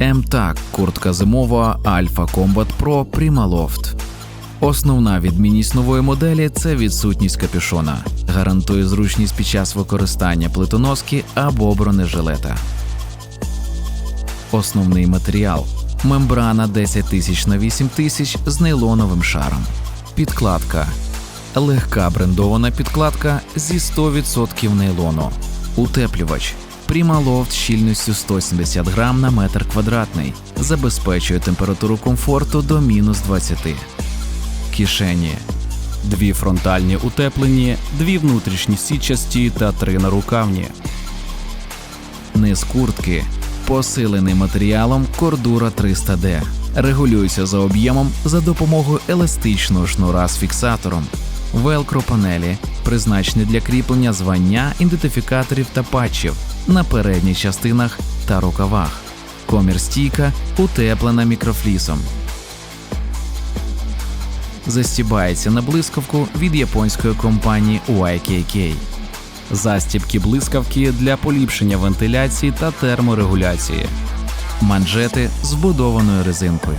МТАК куртка зимова Alpha Combat Pro Primaloft. Основна відмінність нової моделі це відсутність капюшона. Гарантує зручність під час використання плитоноски або бронежилета. Основний матеріал мембрана 10 тисяч на 8 тисяч з нейлоновим шаром. Підкладка легка брендована підкладка зі 100% нейлону. Утеплювач Primaloft щільністю 170 грам на метр квадратний. Забезпечує температуру комфорту до мінус 20. Кишені Дві фронтальні утеплені, дві внутрішні сітчасті та три нарукавні. Низ куртки посилений матеріалом Cordura 300D. Регулюється за об'ємом за допомогою еластичного шнура з фіксатором. Велкро панелі призначені для кріплення звання, ідентифікаторів та патчів на передніх частинах та рукавах. Комір стійка утеплена мікрофлісом. Застібається на блискавку від японської компанії YKK. Застібки блискавки для поліпшення вентиляції та терморегуляції. манжети з вбудованою резинкою.